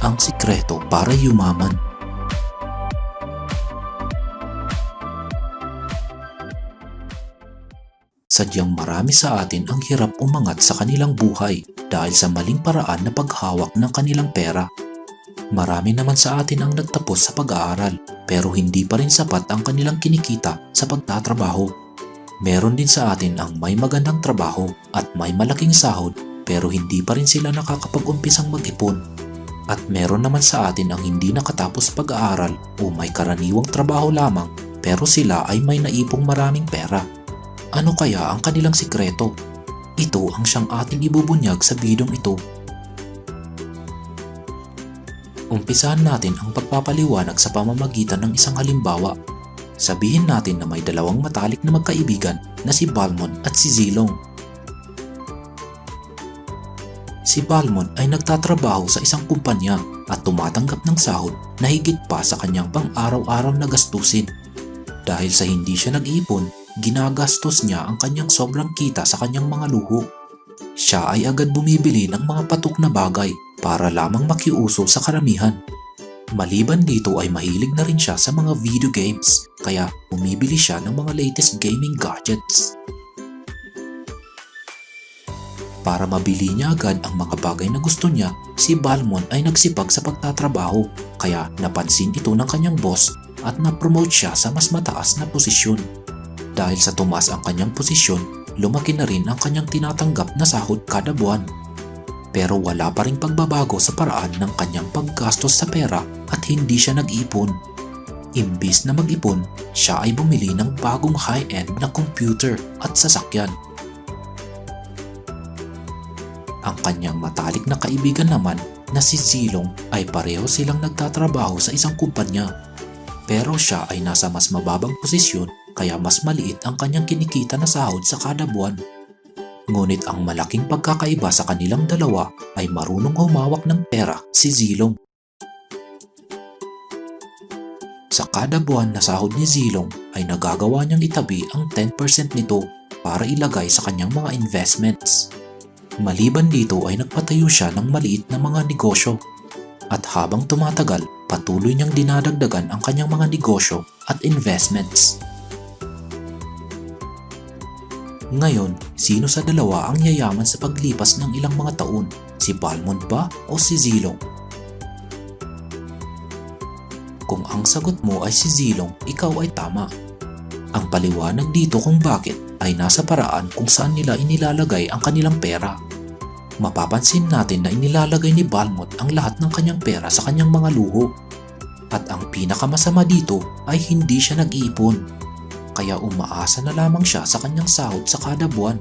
ang sikreto para yumaman. Sadyang marami sa atin ang hirap umangat sa kanilang buhay dahil sa maling paraan na paghawak ng kanilang pera. Marami naman sa atin ang nagtapos sa pag-aaral pero hindi pa rin sapat ang kanilang kinikita sa pagtatrabaho. Meron din sa atin ang may magandang trabaho at may malaking sahod pero hindi pa rin sila nakakapag-umpisang mag-ipon. At meron naman sa atin ang hindi nakatapos pag-aaral o may karaniwang trabaho lamang pero sila ay may naipong maraming pera. Ano kaya ang kanilang sikreto? Ito ang siyang ating ibubunyag sa bidong ito. Umpisahan natin ang pagpapaliwanag sa pamamagitan ng isang halimbawa. Sabihin natin na may dalawang matalik na magkaibigan na si Balmon at si Zilong. Si Balmon ay nagtatrabaho sa isang kumpanya at tumatanggap ng sahod na higit pa sa kanyang pang-araw-araw na gastusin. Dahil sa hindi siya nag-ipon, ginagastos niya ang kanyang sobrang kita sa kanyang mga luho. Siya ay agad bumibili ng mga patok na bagay para lamang makiuso sa karamihan. Maliban dito ay mahilig na rin siya sa mga video games kaya bumibili siya ng mga latest gaming gadgets. Para mabili niya agad ang mga bagay na gusto niya, si Balmon ay nagsipag sa pagtatrabaho kaya napansin ito ng kanyang boss at na-promote siya sa mas mataas na posisyon. Dahil sa tumaas ang kanyang posisyon, lumaki na rin ang kanyang tinatanggap na sahod kada buwan. Pero wala pa rin pagbabago sa paraan ng kanyang paggastos sa pera at hindi siya nag-ipon. Imbis na mag-ipon, siya ay bumili ng bagong high-end na computer at sasakyan. Kanyang matalik na kaibigan naman na si Zilong ay pareho silang nagtatrabaho sa isang kumpanya. Pero siya ay nasa mas mababang posisyon kaya mas maliit ang kanyang kinikita na sahod sa kada buwan. Ngunit ang malaking pagkakaiba sa kanilang dalawa ay marunong humawak ng pera si Zilong. Sa kada buwan na sahod ni Zilong ay nagagawa niyang itabi ang 10% nito para ilagay sa kanyang mga investments. Maliban dito ay nagpatayo siya ng maliit na mga negosyo. At habang tumatagal, patuloy niyang dinadagdagan ang kanyang mga negosyo at investments. Ngayon, sino sa dalawa ang yayaman sa paglipas ng ilang mga taon? Si Balmond ba o si Zilong? Kung ang sagot mo ay si Zilong, ikaw ay tama. Ang paliwanag dito kung bakit ay nasa paraan kung saan nila inilalagay ang kanilang pera. Mapapansin natin na inilalagay ni Balmond ang lahat ng kanyang pera sa kanyang mga luho. At ang pinakamasama dito ay hindi siya nag-iipon kaya umaasa na lamang siya sa kanyang sahod sa kada buwan.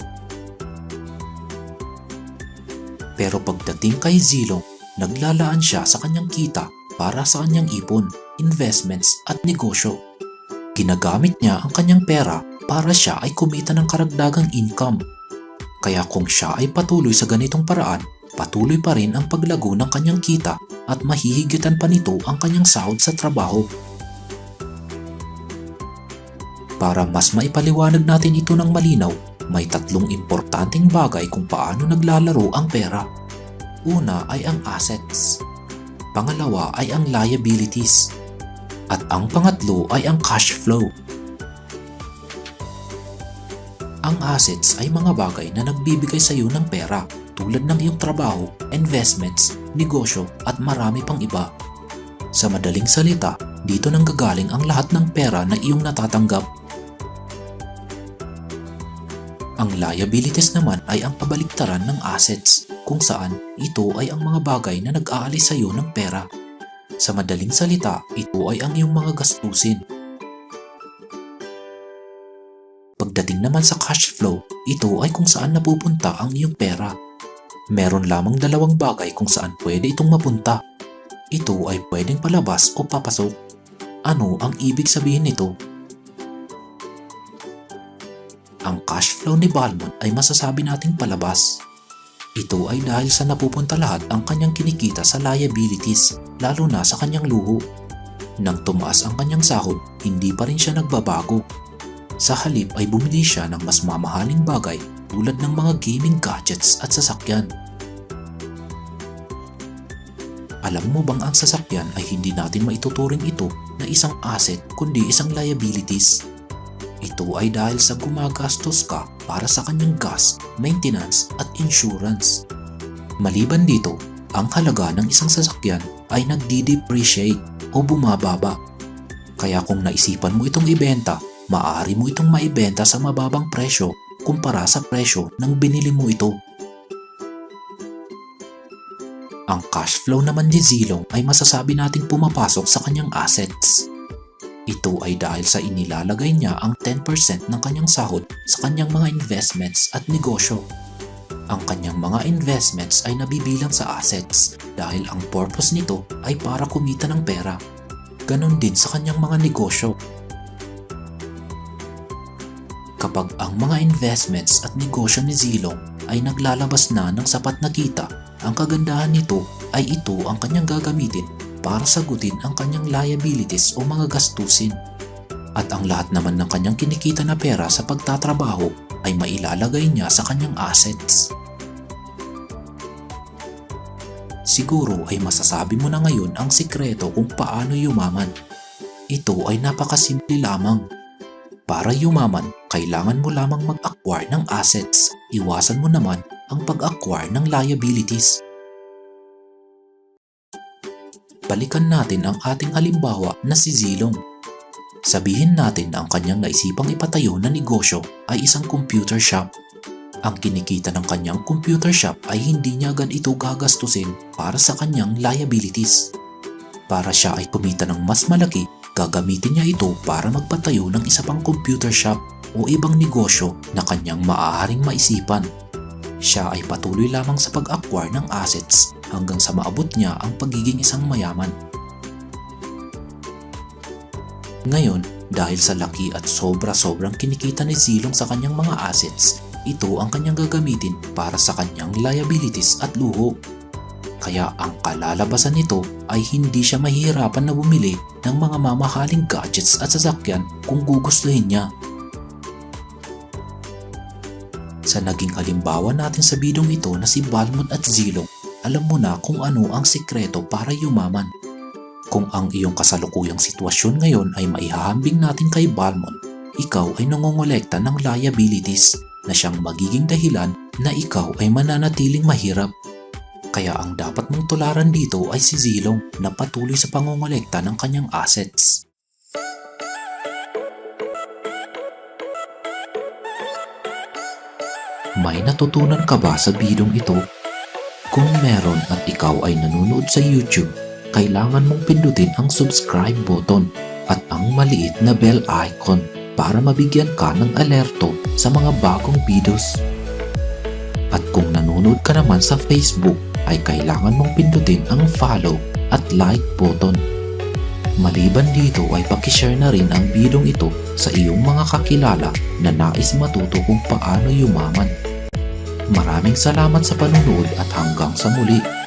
Pero pagdating kay Zilong, naglalaan siya sa kanyang kita para sa kanyang ipon, investments at negosyo. Ginagamit niya ang kanyang pera para siya ay kumita ng karagdagang income. Kaya kung siya ay patuloy sa ganitong paraan, patuloy pa rin ang paglago ng kanyang kita at mahihigitan pa nito ang kanyang sahod sa trabaho. Para mas maipaliwanag natin ito ng malinaw, may tatlong importanteng bagay kung paano naglalaro ang pera. Una ay ang assets. Pangalawa ay ang liabilities. At ang pangatlo ay ang cash flow. Ang assets ay mga bagay na nagbibigay sa iyo ng pera tulad ng iyong trabaho, investments, negosyo at marami pang iba. Sa madaling salita, dito nang gagaling ang lahat ng pera na iyong natatanggap Ang liabilities naman ay ang kabaliktaran ng assets kung saan ito ay ang mga bagay na nag-aalis sa iyo ng pera. Sa madaling salita, ito ay ang iyong mga gastusin. Pagdating naman sa cash flow, ito ay kung saan napupunta ang iyong pera. Meron lamang dalawang bagay kung saan pwede itong mapunta. Ito ay pwedeng palabas o papasok. Ano ang ibig sabihin nito? ang cash flow ni Balmond ay masasabi nating palabas. Ito ay dahil sa napupunta lahat ang kanyang kinikita sa liabilities, lalo na sa kanyang luho. Nang tumaas ang kanyang sahod, hindi pa rin siya nagbabago. Sa halip ay bumili siya ng mas mamahaling bagay tulad ng mga gaming gadgets at sasakyan. Alam mo bang ang sasakyan ay hindi natin maituturing ito na isang asset kundi isang liabilities? Ito ay dahil sa gumagastos ka para sa kanyang gas, maintenance at insurance. Maliban dito, ang halaga ng isang sasakyan ay nagdi-depreciate o bumababa. Kaya kung naisipan mo itong ibenta, maaari mo itong maibenta sa mababang presyo kumpara sa presyo ng binili mo ito. Ang cash flow naman ni Zilong ay masasabi nating pumapasok sa kanyang assets. Ito ay dahil sa inilalagay niya ang 10% ng kanyang sahod sa kanyang mga investments at negosyo. Ang kanyang mga investments ay nabibilang sa assets dahil ang purpose nito ay para kumita ng pera. Ganon din sa kanyang mga negosyo. Kapag ang mga investments at negosyo ni Zilong ay naglalabas na ng sapat na kita, ang kagandahan nito ay ito ang kanyang gagamitin para sagutin ang kanyang liabilities o mga gastusin. At ang lahat naman ng kanyang kinikita na pera sa pagtatrabaho ay mailalagay niya sa kanyang assets. Siguro ay masasabi mo na ngayon ang sikreto kung paano yumaman. Ito ay napakasimple lamang. Para yumaman, kailangan mo lamang mag-acquire ng assets. Iwasan mo naman ang pag-acquire ng liabilities. Balikan natin ang ating halimbawa na si Zilong. Sabihin natin na ang kanyang naisipang ipatayo na negosyo ay isang computer shop. Ang kinikita ng kanyang computer shop ay hindi niya agad ito gagastusin para sa kanyang liabilities. Para siya ay kumita ng mas malaki, gagamitin niya ito para magpatayo ng isa pang computer shop o ibang negosyo na kanyang maaaring maisipan. Siya ay patuloy lamang sa pag-acquire ng assets hanggang sa maabot niya ang pagiging isang mayaman. Ngayon, dahil sa laki at sobra-sobrang kinikita ni Zilong sa kanyang mga assets, ito ang kanyang gagamitin para sa kanyang liabilities at luho. Kaya ang kalalabasan nito ay hindi siya mahihirapan na bumili ng mga mamahaling gadgets at sasakyan kung gugustuhin niya. Sa naging halimbawa natin sa bidong ito na si Balmond at Zilong, alam mo na kung ano ang sikreto para yumaman. Kung ang iyong kasalukuyang sitwasyon ngayon ay maihahambing natin kay Balmond, ikaw ay nangongolekta ng liabilities na siyang magiging dahilan na ikaw ay mananatiling mahirap. Kaya ang dapat mong tularan dito ay si Zilong na patuloy sa pangongolekta ng kanyang assets. May natutunan ka ba sa bidong ito? Kung meron at ikaw ay nanonood sa YouTube, kailangan mong pindutin ang subscribe button at ang maliit na bell icon para mabigyan ka ng alerto sa mga bagong videos. At kung nanonood ka naman sa Facebook, ay kailangan mong pindutin ang follow at like button. Maliban dito ay pakishare na rin ang bidong ito sa iyong mga kakilala na nais matuto kung paano yumaman. Maraming salamat sa panunood at hanggang sa muli.